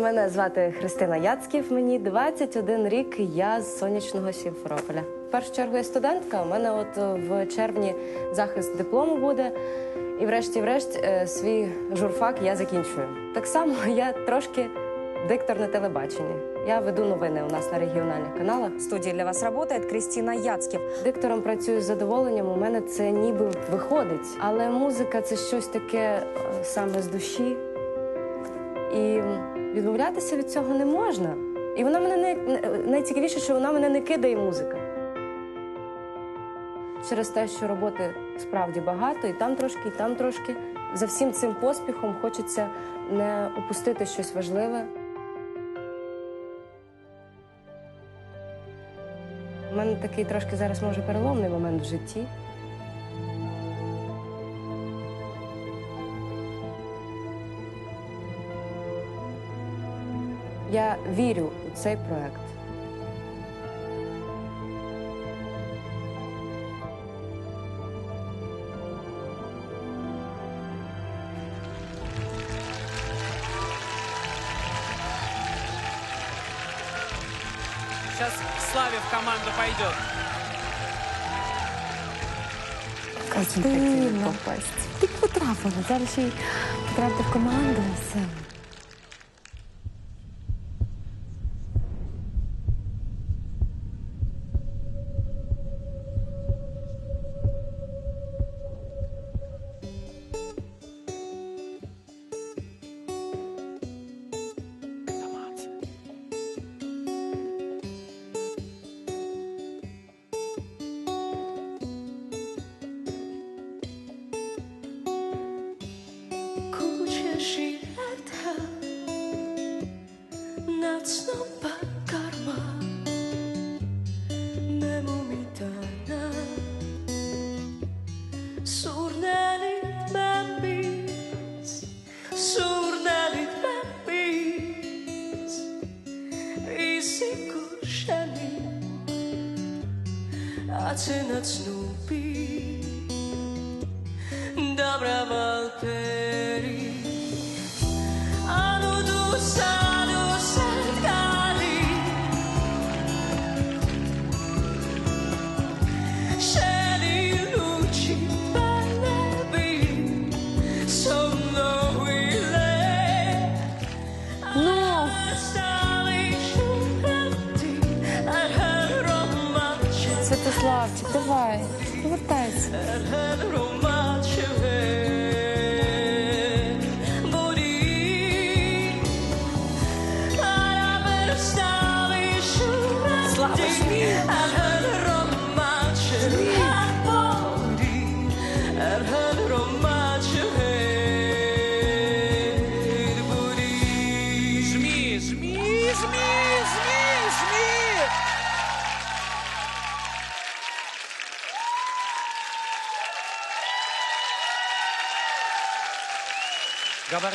Мене звати Христина Яцьків, мені 21 рік, я з сонячного Сімферополя. В першу чергу я студентка. У мене от е, в червні захист диплому буде. І врешті-врешт е, свій журфак я закінчую. Так само я трошки диктор на телебаченні. Я веду новини у нас на регіональних каналах. В студии для вас работает Кристина Яцкив. Диктором працюю з задоволенням. У мене це ніби виходить. Але музика це щось таке е, саме з душі. І відмовлятися від цього не можна. І вона мене не найцікавіше, що вона мене не кидає музика. Через те, що роботи справді багато, і там трошки, і там трошки. За всім цим поспіхом хочеться не упустити щось важливе. У мене такий трошки зараз може переломний момент в житті. Я вірю у цей проект. Сейчас Славе в команду пойдет. Дивно. Ти потрапила, зараз ще й потрапити в команду. Все. ცნობა კარმა მე მომიტანა. სურნელით მამის სურნელით მამის ისი გუშენი აცენა ცნობი და მრავალფერი Святославчик, давай, повертайся.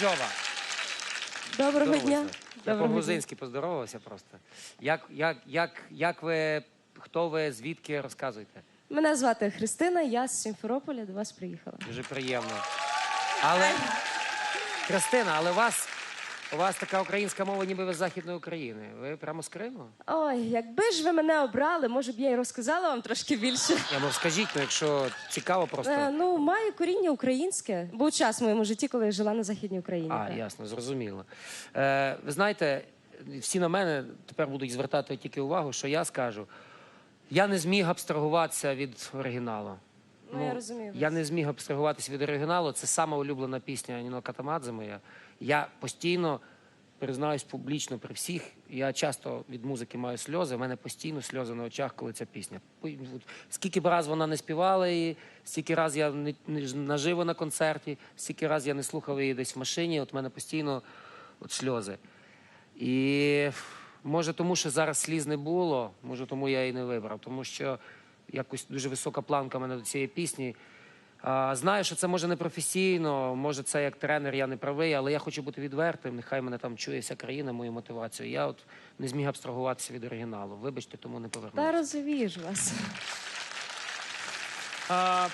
Габардьова. Доброго дня. Я Доброго по-грузинськи поздоровався просто. Як, як, як, як ви, хто ви, звідки, розказуйте. Мене звати Христина, я з Сімферополя до вас приїхала. Дуже приємно. Але, Христина, але у вас, у вас така українська мова, ніби ви з Західної України. Ви прямо з Криму? Ой, якби ж ви мене обрали, може б я й розказала вам трошки більше. Я ну скажіть, ну, якщо цікаво просто. Е, ну, маю коріння українське. Був час в моєму житті, коли я жила на Західній Україні. А, так. ясно, зрозуміло. Е, ви знаєте, всі на мене тепер будуть звертати тільки увагу, що я скажу. Я не зміг абстрагуватися від оригіналу. Ну, я розумію Я не зміг абстрагуватися від оригіналу. Це сама улюблена пісня Ніно Катамадзе моя. Я постійно признаюсь публічно при всіх. Я часто від музики маю сльози. У мене постійно сльози на очах, коли ця пісня. Скільки б раз вона не співала її, стільки раз я не, не наживо на концерті, стільки раз я не слухав її десь в машині. От в мене постійно от сльози. І може тому, що зараз сліз не було, може тому я її не вибрав, тому що якось дуже висока планка в мене до цієї пісні. Знаю, що це може не професійно, може це як тренер, я не правий, але я хочу бути відвертим. Нехай мене там чує вся країна, мою мотивацію. Я от не зміг абстрагуватися від оригіналу. Вибачте, тому не Та повернувся. розумію ж вас. А,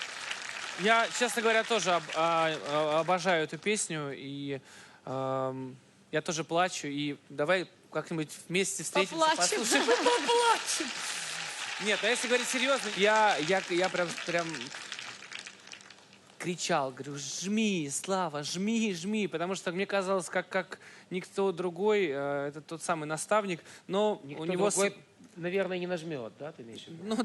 Я, честно говоря, тоже об- а, а, обожаю эту песню. И ам, Я тоже плачу, и давай как-нибудь вместе встретимся, Поплачем. послушаем, и поплачем. Нет, а если говорить серьезно, я, я, я прям, прям кричал, говорю, жми, Слава, жми, жми, потому что мне казалось, как, как никто другой, э, это тот самый наставник, но Никто у него... с- другой, наверное, не нажмет, да, ты имеешь в виду? Ну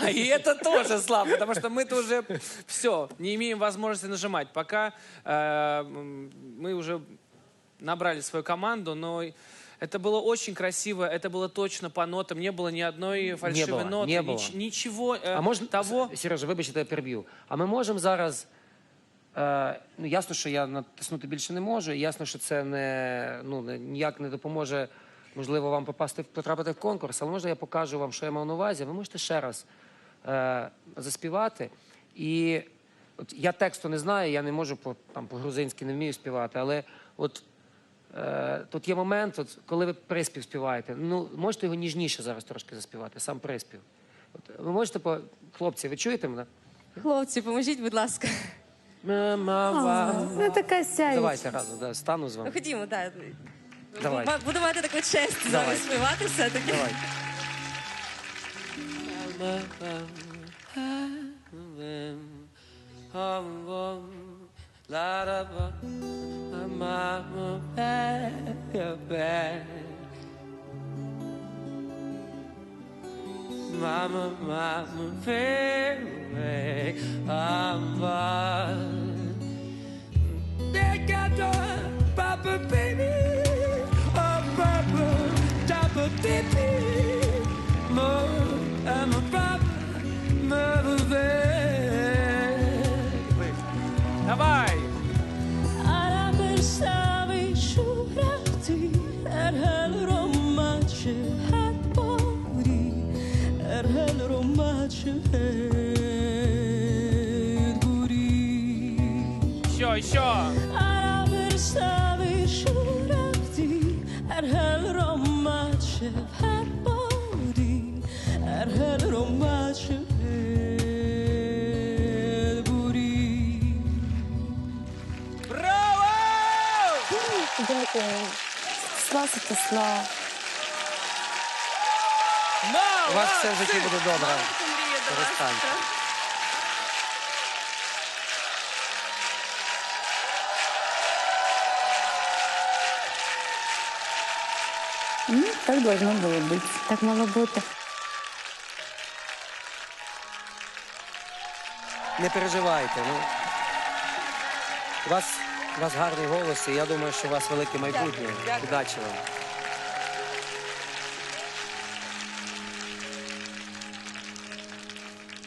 да, и это тоже слабо, потому что мы-то уже все, не имеем возможности нажимать. Пока э, мы уже набрали свою команду, но это было очень красиво, это было точно по нотам, не было ни одной фальшивой было, ноты, не было. нич- ничего э, А можна того. С- Сережа, вибач, я тебе переб'ю. А ми можемо зараз. Е, ну, ясно, що я натиснути більше не можу. і Ясно, що це не, ну, не, ніяк не допоможе, можливо, вам попасти в- потрапити в конкурс, але можна я покажу вам, що я мав на увазі. Ви можете ще раз е, заспівати. І от я тексту не знаю, я не можу по, там, по-грузинськи не вмію співати, але от е, тут є момент, от, коли ви приспів співаєте. Ну, можете його ніжніше зараз трошки заспівати, сам приспів. От, ви можете по хлопці, ви чуєте мене? Хлопці, поможіть, будь ласка. Мама. Ну, така сяюча. Давайте разом, да, стану з вами. Ходімо, так. Давай. Буду мати таку честь зараз співати все-таки. Давай. mama back, back. Mama, mama, back, mama. They got your papa, baby. Hel romace het guri Еще, еще! Ara pensava sciurati er hel romace het bori er het guri Браво! Дякую. Слава Святослав. У вас все в житті буде добре. Перестаньте. Ну, так должно було бути. Так мало бути. Не переживайте. Ну, у вас, у вас гарний голос, і я думаю, що у вас велике майбутнє. Удачі вам.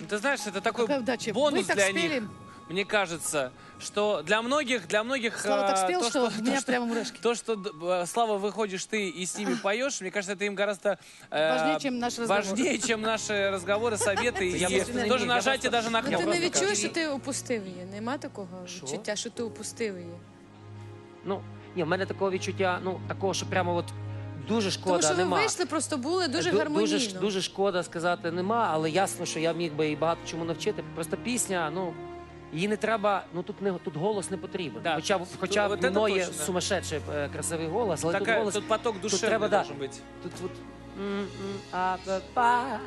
Ты знаешь, это такой Какая удача. бонус Вы так для спели. них. Мне кажется, что для многих, для многих... Слава так э, спел, то, что у то, меня что- прямо мурашки. То, что э, Слава, выходишь ты и с ними поешь, мне кажется, это им гораздо... э, Важнее, чем наш разговор. Важнее, чем наши разговоры, советы Я и просто не тоже вмію, я нажатие просто- даже на Ну, кнопку. ти не просто відчуєш, кажу. що ти упустив її. Нема такого відчуття, що ти упустив її. Ну, ні, в мене такого відчуття, ну, такого, що прямо от Дуже шкода, Тому що ви нема. вийшли, просто були дуже Ду- гармонійно. Дуже, ш- дуже шкода сказати нема, але ясно, що я міг би і багато чому навчити. Просто пісня, ну. Її не треба, ну тут не тут голос не потрібен. Да, хоча тут- хоча от в це є точно. сумасшедший е, красивий голос, але тут Такая, голос тут поток душевный треба, да. должен быть. тут от м, м, а, па, па,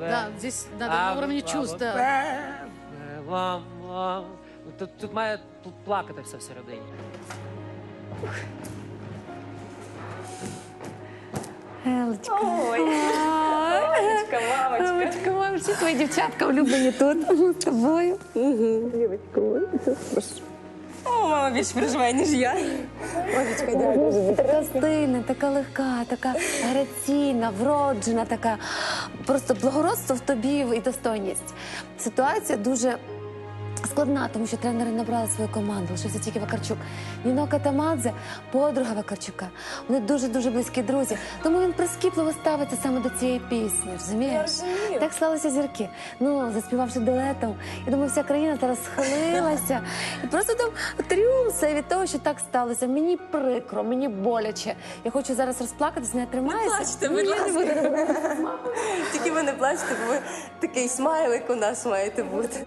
Да, здесь надо а, на уровне па, чувств, да. па, вам, вам. Ну, Тут, тут має плакати все всередині. Елочка. Ой. Мамочка, мамочка. Мамочка, мамочка. Твої дівчатка улюблені тут з тобою. О, мама більше переживає, ніж я. Така стильна, така легка, така граційна, вроджена, така просто благородство в тобі і достойність. Ситуація дуже складна, тому що тренери набрали свою команду. Лишився тільки Вакарчук. Ніно Катамадзе, подруга Вакарчука. Вони дуже дуже близькі друзі. Тому він прискіпливо ставиться саме до цієї пісні. Розумієш? Так склалися зірки. Ну, заспівавши дуетом, я думаю, вся країна зараз схилилася. І просто там трюмсе від того, що так сталося. Мені прикро, мені боляче. Я хочу зараз розплакатись, не тримаюся. Не плачте, будь не ласка. Тільки ви не плачте, бо ви такий смайлик у нас маєте бути.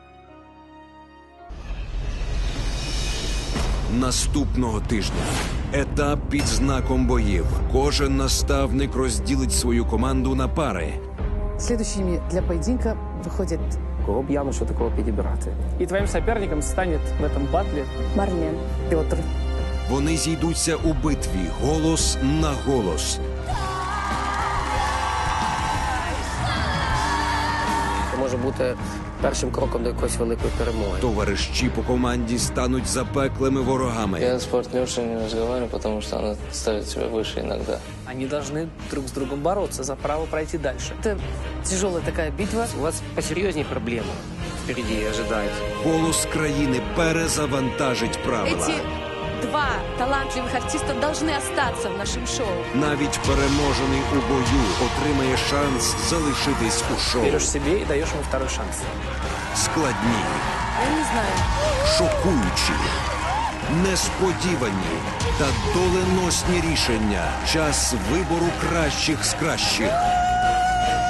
Наступного тижня. Етап під знаком боїв. Кожен наставник розділить свою команду на пари. Следующими для поединка виходять Кого б явно що такого підібрати? И твоим соперником станет в этом батле Марлен, Петр. Вони зійдуться у битві голос на голос. може бути першим кроком до якоїсь великої перемоги. Товариші по команді стануть запеклими ворогами. Я с партнершей не разговариваю, потому что она ставит себя выше иногда. Они должны друг с другом бороться за право пройти дальше. Это тяжелая такая битва. У вас посерйозні проблеми впереді ожидають. Голос країни перезавантажить правила. Эти два талантливых артиста должны остаться в нашем шоу. Навіть переможений у бою отримає шанс залишитись у шоу. Берешь себе и даешь ему второй шанс. Складні, Я не знаю. шокуючі, несподівані та доленосні рішення. Час вибору кращих з кращих.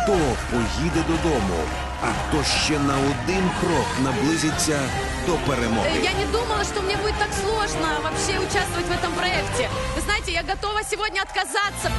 Хто поїде додому, а хто ще на один крок наблизиться до перемоги. Э, Я не думала, что мне будет так сложно вообще участвовать в этом проекте. Вы знаете, я готова сегодня отказаться.